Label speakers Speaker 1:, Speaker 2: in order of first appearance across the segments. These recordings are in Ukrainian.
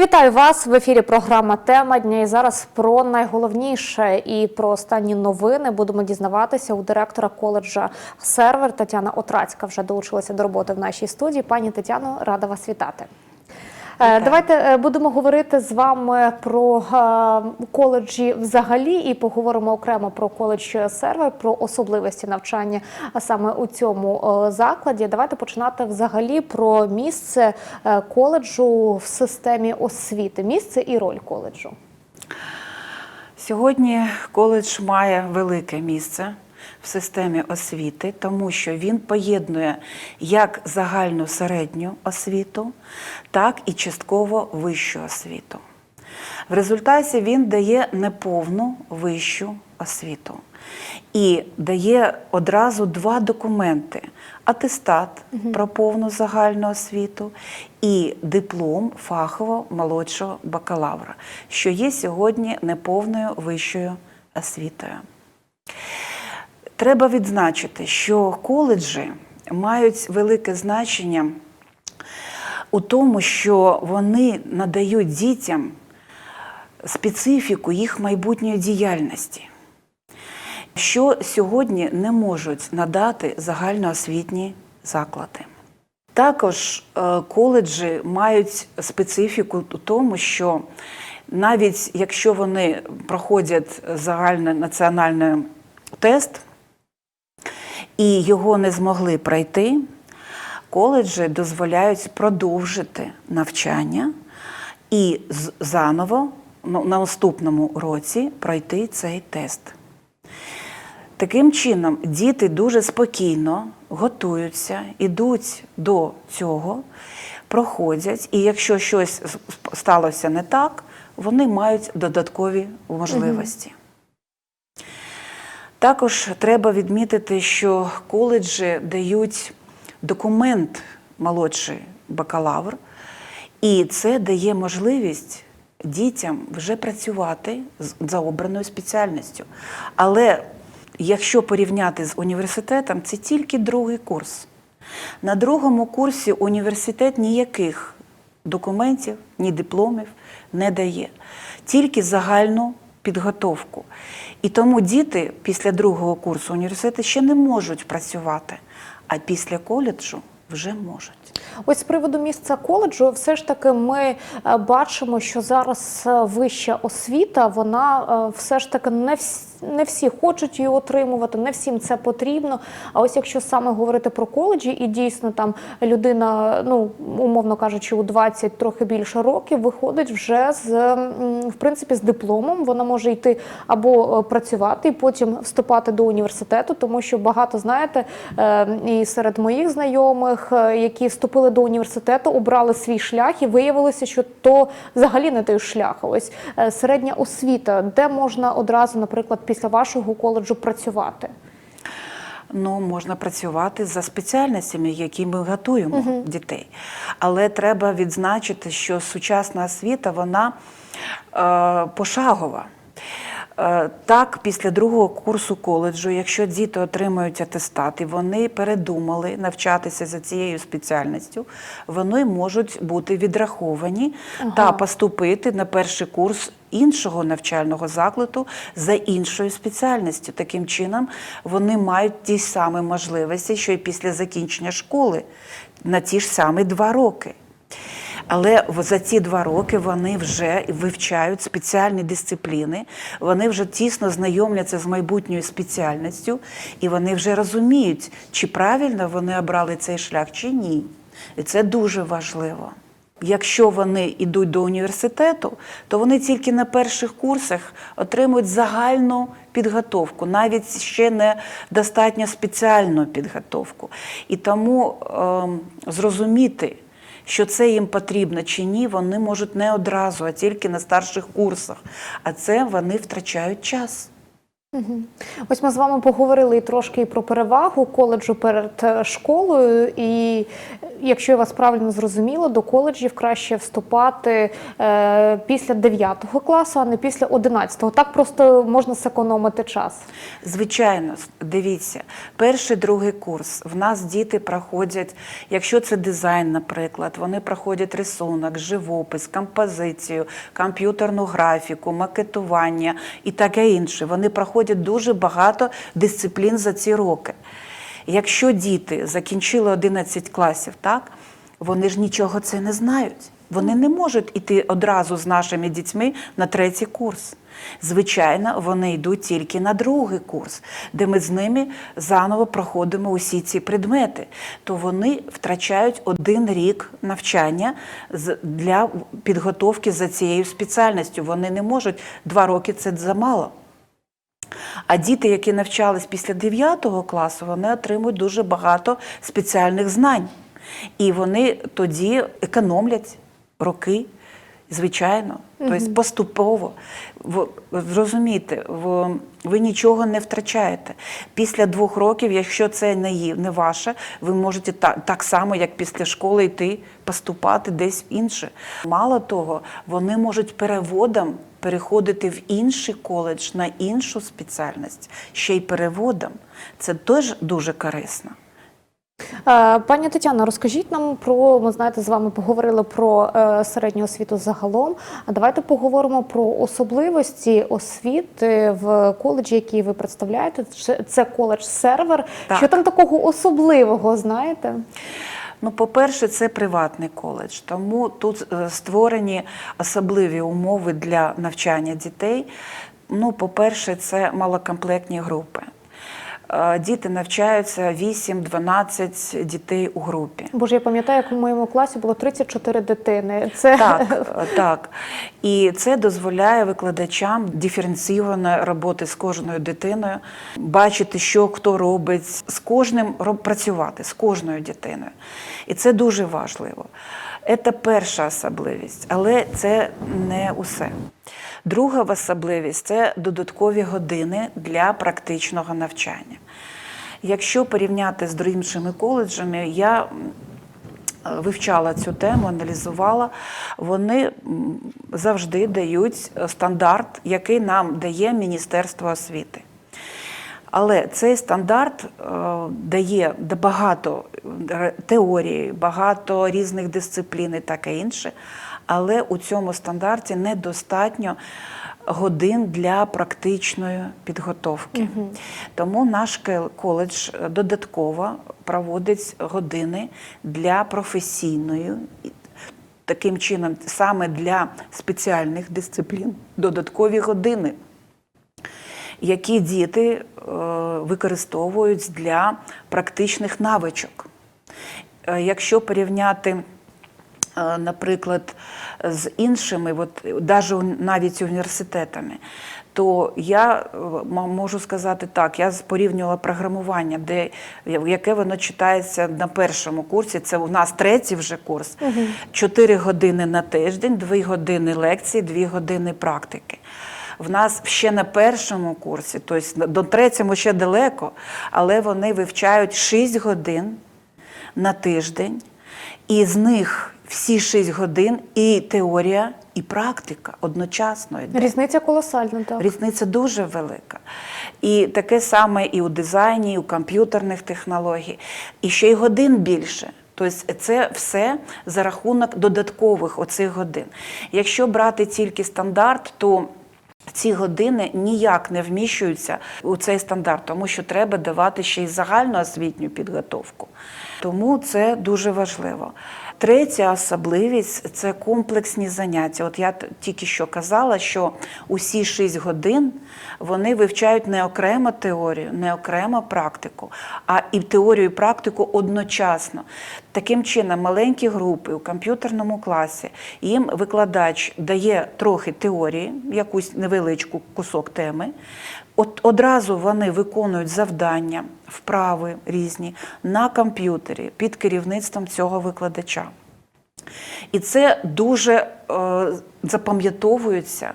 Speaker 1: Вітаю вас в ефірі. Програма Тема дня. І зараз про найголовніше і про останні новини будемо дізнаватися у директора коледжа сервер Тетяна Отрацька. Вже долучилася до роботи в нашій студії. Пані Тетяно, рада вас вітати. Е, Давайте е, будемо говорити з вами про е, коледжі взагалі, і поговоримо окремо про коледж сервер, про особливості навчання саме у цьому закладі. Давайте починати взагалі про місце коледжу в системі освіти, місце і роль коледжу.
Speaker 2: Сьогодні коледж має велике місце в системі освіти, тому що він поєднує як загальну середню освіту, так і частково вищу освіту. В результаті він дає неповну вищу освіту і дає одразу два документи: атестат про повну загальну освіту і диплом фахово молодшого бакалавра, що є сьогодні неповною вищою освітою. Треба відзначити, що коледжі мають велике значення у тому, що вони надають дітям специфіку їх майбутньої діяльності, що сьогодні не можуть надати загальноосвітні заклади. Також е, коледжі мають специфіку у тому, що навіть якщо вони проходять загальнонаціональний тест і його не змогли пройти, коледжі дозволяють продовжити навчання і заново ну, на наступному році пройти цей тест. Таким чином, діти дуже спокійно готуються, ідуть до цього, проходять, і якщо щось сталося не так, вони мають додаткові можливості. Також треба відмітити, що коледжі дають документ молодший бакалавр, і це дає можливість дітям вже працювати за обраною спеціальністю. Але якщо порівняти з університетом, це тільки другий курс. На другому курсі університет ніяких документів, ні дипломів не дає, тільки загальну підготовку. І тому діти після другого курсу університету ще не можуть працювати, а після коледжу вже можуть.
Speaker 1: Ось з приводу місця коледжу, все ж таки ми е, бачимо, що зараз е, вища освіта, вона е, все ж таки не всі. Не всі хочуть її отримувати, не всім це потрібно. А ось якщо саме говорити про коледжі, і дійсно там людина, ну умовно кажучи, у 20 трохи більше років, виходить вже з в принципі з дипломом. Вона може йти або е, працювати і потім вступати до університету, тому що багато знаєте, е, і серед моїх знайомих, е, які вступили до університету, обрали свій шлях, і виявилося, що то взагалі не той шлях. Ось середня освіта, де можна одразу, наприклад, після вашого коледжу працювати.
Speaker 2: Ну, можна працювати за спеціальностями, які ми готуємо дітей. Але треба відзначити, що сучасна освіта вона е, пошагова. Е, Так, після другого курсу коледжу, якщо діти отримують атестат і вони передумали навчатися за цією спеціальністю, вони можуть бути відраховані та поступити на перший курс іншого навчального закладу за іншою спеціальністю. Таким чином, вони мають ті самі можливості, що й після закінчення школи на ті ж самі два роки. Але за ці два роки вони вже вивчають спеціальні дисципліни, вони вже тісно знайомляться з майбутньою спеціальністю, і вони вже розуміють, чи правильно вони обрали цей шлях, чи ні. І це дуже важливо. Якщо вони йдуть до університету, то вони тільки на перших курсах отримують загальну підготовку, навіть ще не достатньо спеціальну підготовку. І тому ем, зрозуміти, що це їм потрібно чи ні, вони можуть не одразу, а тільки на старших курсах. А це вони втрачають час.
Speaker 1: Ось ми з вами поговорили трошки і про перевагу коледжу перед е, школою. І якщо я вас правильно зрозуміла, до коледжів краще вступати е, після 9 класу, а не після 11. Так просто можна зекономити час.
Speaker 2: Звичайно, дивіться, перший другий курс. В нас діти проходять, якщо це дизайн, наприклад, вони проходять рисунок, живопис, композицію, комп'ютерну графіку, макетування і таке інше. Вони проходять дуже багато дисциплін за ці роки. Якщо діти закінчили 11 класів, так, вони ж нічого це не знають. Вони не можуть іти одразу з нашими дітьми на третій курс. Звичайно, вони йдуть тільки на другий курс, де ми з ними заново проходимо усі ці предмети. То вони втрачають один рік навчання для підготовки за цією спеціальністю. Вони не можуть два роки це замало. А діти, які навчались після 9 класу, вони отримують дуже багато спеціальних знань. І вони тоді економлять роки, звичайно. Тобто поступово. В- Зрозумійте, в- ви нічого не втрачаєте. Після двох років, якщо це не, є, не ваше, ви можете так, так само, як після школи, йти поступати десь інше. Мало того, вони можуть переводом переходити в інший коледж на іншу спеціальність, ще й переводом. Це теж дуже корисно.
Speaker 1: Е, Пані Тетяно, розкажіть нам про ми знаєте, з вами поговорили про е, середню освіту загалом. А давайте поговоримо про особливості освіти в коледжі, який ви представляєте. Це- коледж сервер.
Speaker 2: Так.
Speaker 1: Що там такого особливого, знаєте?
Speaker 2: Ну, по-перше, це приватний коледж, тому тут е, створені особливі умови для навчання дітей. Ну, по-перше, це малокомплектні групи. Е, Діти навчаються 8-12 дітей у групі.
Speaker 1: Боже, я пам'ятаю, як у моєму класі було 34 дитини. Це
Speaker 2: Так, е, так. І це дозволяє викладачам диференційованої роботи з кожною дитиною, бачити, що хто робить, з кожним працювати, з кожною дитиною. І це дуже важливо. Це перша особливість, але це не усе. Друга особливість це додаткові години для практичного навчання. Якщо порівняти з іншими коледжами, я вивчала цю тему, аналізувала. Вони завжди дають е, стандарт, який нам дає Міністерство освіти. Але цей стандарт е, дає багато е, теорії, багато різних дисциплін і таке інше. Але у цьому стандарті недостатньо годин для практичної підготовки. Тому наш коледж е, додатково проводить години для професійної. Таким чином, саме для спеціальних дисциплін, додаткові години які діти е, використовують для практичних навичок. Е, Якщо порівняти, наприклад, з іншими, от, навіть навіть університетами, то я е, можу сказати так, я з- порівнювала програмування, де, яке воно читається на першому курсі, це у нас третій вже курс, 4 години на тиждень, 2 години лекції, 2 години практики. В нас ще на першому курсі, тобто до третьому ще далеко, але вони вивчають 6 годин на тиждень, і з них всі 6 годин і теорія, і практика одночасно йде.
Speaker 1: різниця колосальна. Так.
Speaker 2: Різниця дуже велика. І таке саме і у дизайні, і у комп'ютерних технологій, і ще й годин більше. Тобто це все за рахунок додаткових оцих годин. Якщо брати тільки стандарт, то ці години ніяк не вміщуються у цей стандарт, тому що треба давати ще й загальну освітню підготовку. Тому це дуже важливо. Третя особливість це комплексні заняття. От я тільки що казала, що усі 6 годин вони вивчають не окремо теорію, не окремо практику, а і теорію, і практику одночасно. Таким чином, маленькі групи у комп'ютерному класі їм викладач дає трохи теорії, якусь невеличку кусок теми. От одразу вони виконують завдання, вправи різні на комп'ютері під керівництвом цього викладача. І це дуже е, запам'ятовується,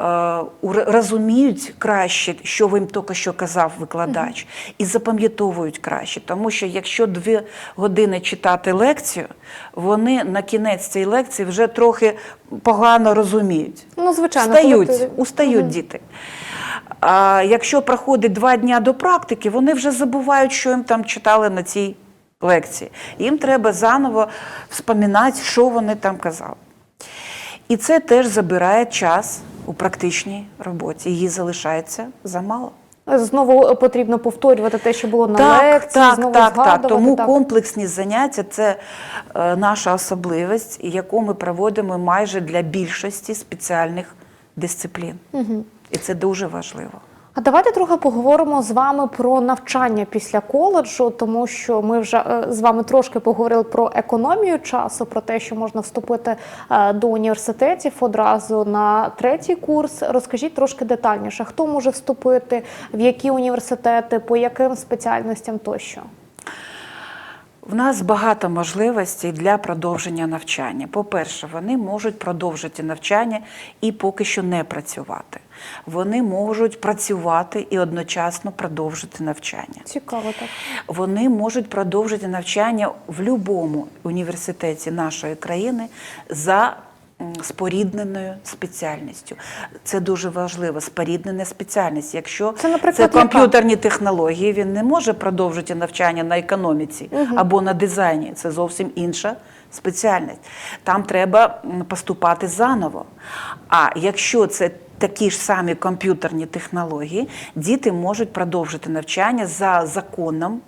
Speaker 2: е, розуміють краще, що їм тільки що казав викладач, і запам'ятовують краще. Тому що якщо дві години читати лекцію, вони на кінець цієї лекції вже трохи погано розуміють.
Speaker 1: Ну, звичайно, коли
Speaker 2: Устають,
Speaker 1: ти-
Speaker 2: устають діти. А якщо проходить два дні до практики, вони вже забувають, що їм там читали на цій лекції. Їм треба заново вспоминати, що вони там казали. І це теж забирає час у практичній роботі. Її залишається замало.
Speaker 1: Знову потрібно повторювати те, що було на
Speaker 2: Так,
Speaker 1: лекції,
Speaker 2: так,
Speaker 1: знову
Speaker 2: так, так. Тому
Speaker 1: так.
Speaker 2: комплексні заняття це е, наша особливість, яку ми проводимо майже для більшості спеціальних дисциплін. І це дуже важливо.
Speaker 1: А давайте трохи поговоримо з вами про навчання після коледжу, тому що ми вже е, з вами трошки поговорили про економію часу, про те, що можна вступити е, до університетів одразу на третій курс. Розкажіть трошки детальніше, хто може вступити, в які університети, по яким спеціальностям тощо.
Speaker 2: В нас багато можливостей для продовження навчання. По-перше, вони можуть продовжити навчання і поки що не працювати. Вони можуть працювати і одночасно продовжити навчання.
Speaker 1: Цікаво так.
Speaker 2: Вони можуть продовжити навчання в будь-якому університеті нашої країни за спорідненою спеціальністю. Це дуже важливо. Споріднена спеціальність. Якщо
Speaker 1: Це,
Speaker 2: це комп'ютерні технології, він не може продовжити навчання на економіці або на дизайні. Це зовсім інша спеціальність. Там треба поступати заново. А якщо це такі ж самі комп'ютерні технології, діти можуть продовжити навчання за законом.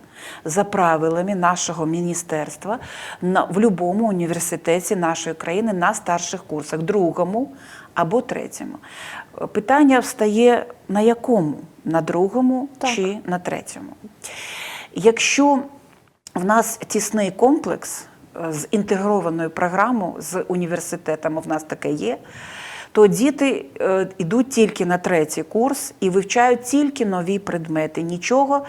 Speaker 2: За правилами нашого міністерства на, в будь-якому університеті нашої країни на старших курсах, другому або третьому. Питання встає на якому? На другому
Speaker 1: Так.
Speaker 2: чи на третьому? Якщо в нас тісний комплекс е, з інтегрованою програмою з університетами, в нас таке є, то діти е, йдуть тільки на третій курс і вивчають тільки нові предмети. Нічого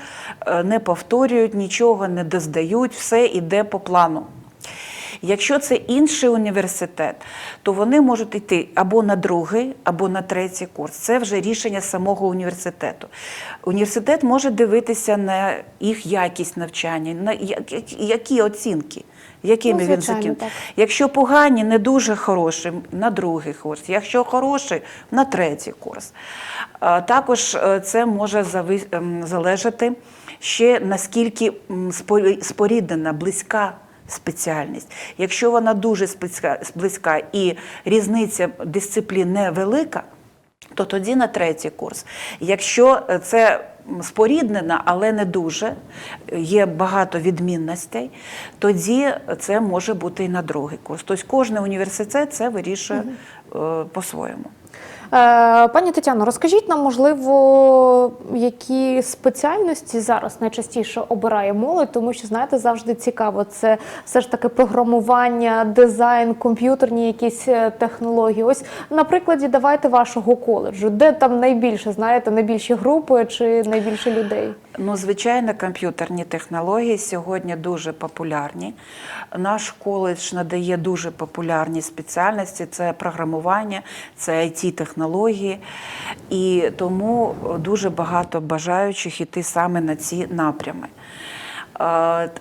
Speaker 2: е, не повторюють, нічого не доздають, все йде по плану. Якщо це інший університет, то вони можуть йти або на другий, або на третій курс. Це вже рішення самого університету. Університет може дивитися на їх якість навчання, на які оцінки, якими
Speaker 1: Ну,
Speaker 2: він закінчив. Якщо погані, не дуже хороші, на другий курс. Якщо хороший, на третій курс. Також е, це може ем, залежати ще наскільки споріднена, близька спеціальність. Якщо вона дуже близька і різниця дисциплін невелика, то тоді на третій курс. Якщо е, це споріднена, але не дуже, є багато відмінностей, тоді це може бути і на другий курс. Тобто кожен університет це вирішує угу. по-своєму.
Speaker 1: Е, Пані Тетяно, розкажіть нам, можливо, які спеціальності зараз найчастіше обирає молодь, тому що знаєте, завжди цікаво. Це все ж таки програмування, дизайн, комп'ютерні якісь е, технології. Ось на прикладі давайте вашого коледжу, де там найбільше знаєте, найбільші групи чи найбільше людей?
Speaker 2: Ну, звичайно, комп'ютерні технології сьогодні дуже популярні. Наш коледж надає дуже популярні спеціальності: це програмування, це it технології і тому дуже багато бажаючих іти саме на ці напрями.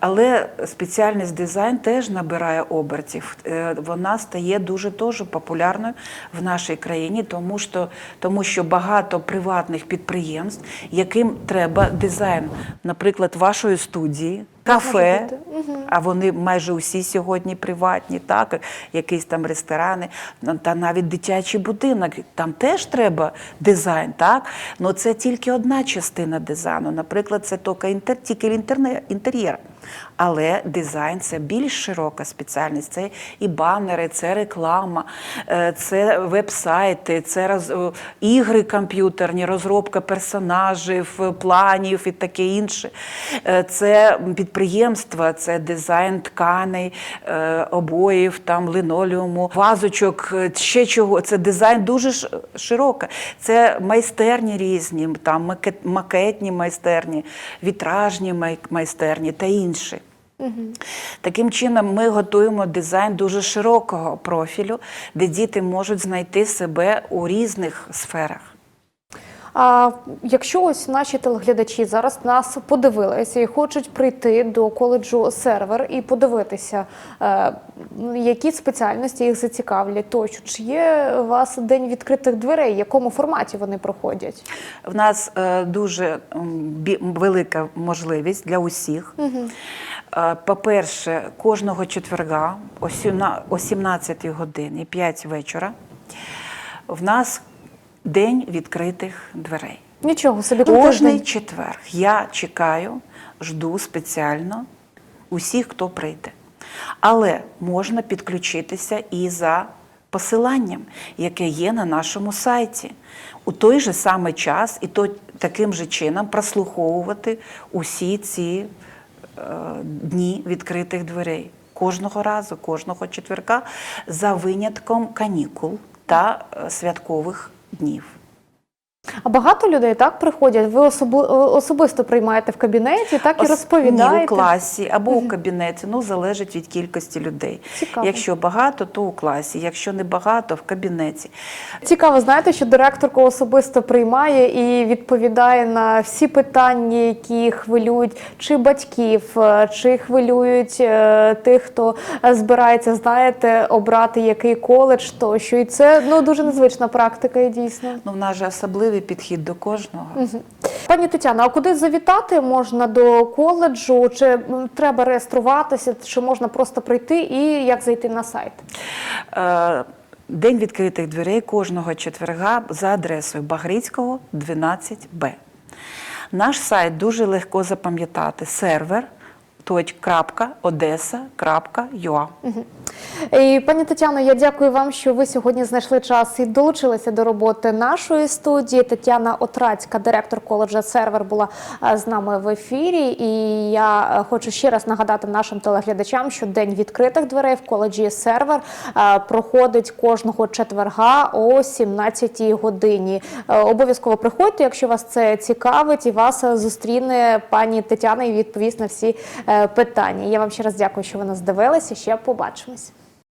Speaker 2: Але спеціальність дизайн теж набирає обертів. Е, Вона стає дуже дуже популярною в нашій країні, тому що, тому що багато приватних підприємств, яким треба дизайн, наприклад, вашої студії, кафе, а вони майже усі сьогодні приватні, так, якісь там ресторани, ну, та навіть дитячий будинок, там теж треба дизайн, так? Ну це тільки одна частина дизайну. Наприклад, це тільки інтер'єр. Але дизайн це більш широка спеціальність. Це і банери, це реклама, е, це веб-сайти, це роз, е, ігри комп'ютерні, розробка персонажів, планів і таке інше. Е, Це підприємства, це дизайн тканей, обоїв, там линолеуму, вазочок, ще чого. Це дизайн дуже широка. Це майстерні різні, там макетні майстерні, вітражні майстерні та інші. Таким чином, ми готуємо дизайн дуже широкого профілю, де діти можуть знайти себе у різних сферах.
Speaker 1: А якщо ось наші телеглядачі зараз нас подивилися і хочуть прийти до коледжу сервер і подивитися, е, які спеціальності їх зацікавлять, тощо чи є у вас день відкритих дверей, в якому форматі вони проходять?
Speaker 2: В нас е, дуже велика можливість для усіх. Е, По-перше, кожного четверга о 17 годині, 5 вечора, в нас день відкритих дверей.
Speaker 1: Нічого собі
Speaker 2: Кожний четверг я чекаю, жду спеціально усіх, хто прийде. Але можна підключитися і за посиланням, яке є на нашому сайті. У той же самий час і то, таким же чином прослуховувати усі ці е, дні відкритих дверей. Кожного разу, кожного четверка, за винятком канікул та е, святкових днів.
Speaker 1: А багато людей так приходять. Ви особи- особисто приймаєте в кабінеті, так і
Speaker 2: Ос-
Speaker 1: розповідаєте.
Speaker 2: Ні, у класі або у кабінеті. Ну, залежить від кількості людей.
Speaker 1: Цікаво.
Speaker 2: Якщо багато, то у класі. Якщо не багато, в кабінеті.
Speaker 1: Цікаво, знаєте, що директорка особисто приймає і відповідає на всі питання, які хвилюють чи батьків, е, чи хвилюють е, тих, хто е, збирається, знаєте, обрати який коледж, тощо. І це ну дуже незвична практика, і дійсно.
Speaker 2: Ну, в нас же особливий підхід до кожного.
Speaker 1: Пані Тетяна, а куди завітати можна до коледжу? Чи треба реєструватися, чи можна просто прийти і як зайти на сайт?
Speaker 2: Е, День відкритих дверей кожного четверга за адресою Багрицького 12Б. Наш сайт дуже легко запам'ятати. Сервер .одеса.ua.
Speaker 1: І пані Тетяно, я дякую вам, що ви сьогодні знайшли час і долучилися до роботи нашої студії. Тетяна Отрацька, директор коледжа сервер, була е, з нами в ефірі. І я е, хочу ще раз нагадати нашим телеглядачам, що день відкритих дверей в коледжі сервер е, проходить кожного четверга о 17 годині. Обов'язково приходьте, якщо вас це цікавить, і вас зустріне пані Тетяна і відповість на всі питання. Я вам ще раз дякую, що ви нас дивилися. Ще побачимось.